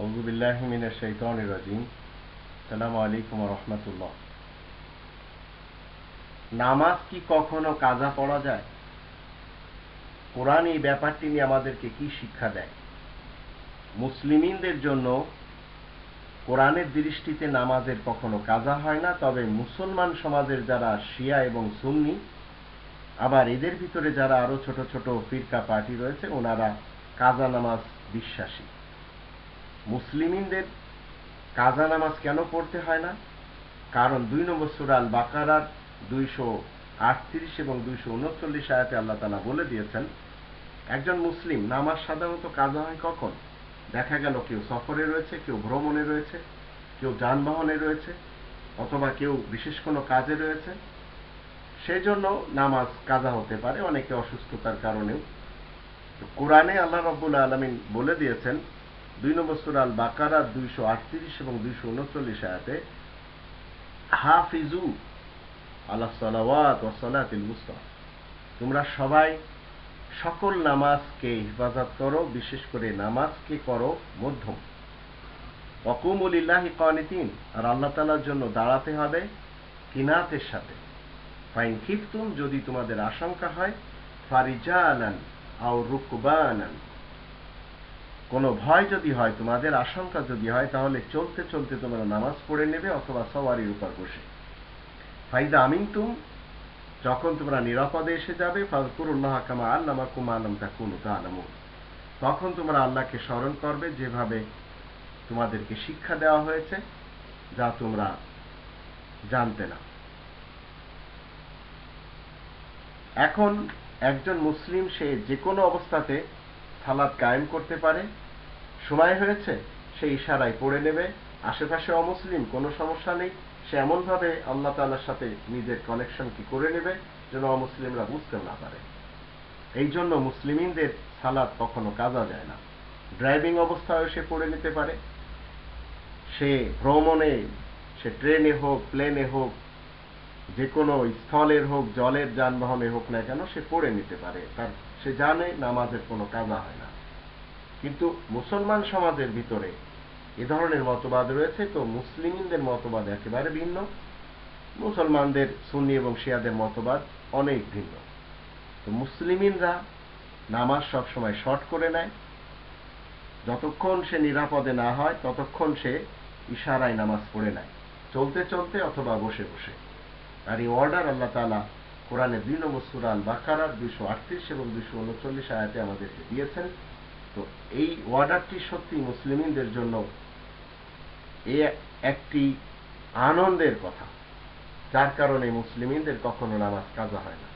আউযু বিল্লাহি মিনাশ শাইতানির রাজিম আসসালামু আলাইকুম ওয়া রাহমাতুল্লাহ নামাজ কি কখনো কাজা পড়া যায়? কোরআন এই ব্যাপারটি নিয়ে আমাদেরকে কি শিক্ষা দেয়? মুসলিমিনদের জন্য কোরআনের দৃষ্টিতে নামাজের কখনো কাজা হয় না, তবে মুসলমান সমাজের যারা শিয়া এবং সুন্নি, আবার এদের ভিতরে যারা আরও ছোট ছোট ফিরকা পার্টি রয়েছে, ওনারা কাজা নামাজ বিশ্বাসী। মুসলিমিনদের কাজা নামাজ কেন পড়তে হয় না? কারণ দুই নম্বর সুরাল বাকারার দুইশো আটত্রিশ এবং দুইশো উনচল্লিশ আয়াতে আল্লাহ তালা বলে দিয়েছেন, একজন মুসলিম নামাজ সাধারণত কাজা হয় কখন? দেখা গেল কেউ সফরে রয়েছে, কেউ ভ্রমণে রয়েছে, কেউ যানবাহনে রয়েছে, অথবা কেউ বিশেষ কোনো কাজে রয়েছে। সেই জন্য নামাজ কাজা হতে পারে, অনেকে অসুস্থতার কারণেও। কোরআনে আল্লাহ রব্বুল আলমিন বলে দিয়েছেন দুই নম্বর সুরাল বাকারা দুইশো আটত্রিশ এবং দুইশো উনচল্লিশ আয়াতে, হাফিজু আল্লাহ সালাওয়াত ও সালাতিল মুস্তা তোমরা সবাই সকল নামাজকে হেফাজত করো, বিশেষ করে নামাজকে করো মধ্যম। অকুমুলিল্লাহি কানিতিন আর আল্লাহ তালার জন্য দাঁড়াতে হবে কিনাতের সাথে। ফাইন খিফতুম, যদি তোমাদের আশঙ্কা হয়, ফারিজালান আও রুকবানান। কোনো ভয় যদি হয়, তোমাদের আশঙ্কা যদি হয়, তাহলে চলতে চলতে তোমরা নামাজ পড়ে নেবে অথবা সওয়ারির উপর বসে। ফাইদা আমিন তুম যখন তোমরা নিরাপদে এসে যাবে ফাজকুরুল্লাহ কামা আল্লামা কুমা আলম তাকুনু তালামু তখন তোমরা আল্লাহকে স্মরণ করবে যেভাবে তোমাদেরকে শিক্ষা দেওয়া হয়েছে, যা তোমরা জানতে না। এখন একজন মুসলিম, সে যে কোনো অবস্থাতে সালাদ কায়েম করতে পারে। সময় হয়েছে, সে ইশারায় পড়ে নেবে। আশেপাশে অমুসলিম কোনো সমস্যা নেই। সে এমনভাবে আল্লাহ তাল্লার সাথে নিজের কানেকশন কি করে নেবে যেন অমুসলিমরা বুঝতে না পারে। এই জন্য মুসলিমিনদের সালাদ কখনো কাজা যায় না। ড্রাইভিং অবস্থায় সে পড়ে নিতে পারে। সে ভ্রমণে, সে ট্রেনে হোক, প্লেনে হোক যে কোনো স্থলের হোক, জলের যানবাহনে হোক না কেন সে পড়ে নিতে পারে। তার সে জানে নামাজের কোনো কাজা হয় না। কিন্তু মুসলমান সমাজের ভিতরে এ ধরনের মতবাদ রয়েছে, তো মুসলিমদের মতবাদ একেবারে ভিন্ন। মুসলমানদের সুন্নি এবং শিয়াদের মতবাদ অনেক ভিন্ন। তো মুসলিমিনরা নামাজ সবসময় শর্ট করে নেয়। যতক্ষণ সে নিরাপদে না হয়, ততক্ষণ সে ইশারায় নামাজ পড়ে নেয়। চলতে চলতে অথবা বসে বসে। আর এই অর্ডার আল্লাহ তালা কোরআনে দুই নম্বর সুরাল বাকারার দুইশো আটত্রিশ এবং দুইশো উনচল্লিশ আয়াতে আমাদেরকে দিয়েছেন। তো এই ওয়ার্ডারটি সত্যি মুসলিমদের জন্য এ একটি আনন্দের কথা। যার কারণে মুসলিমদের কখনো নামাজ কাজা হয় না।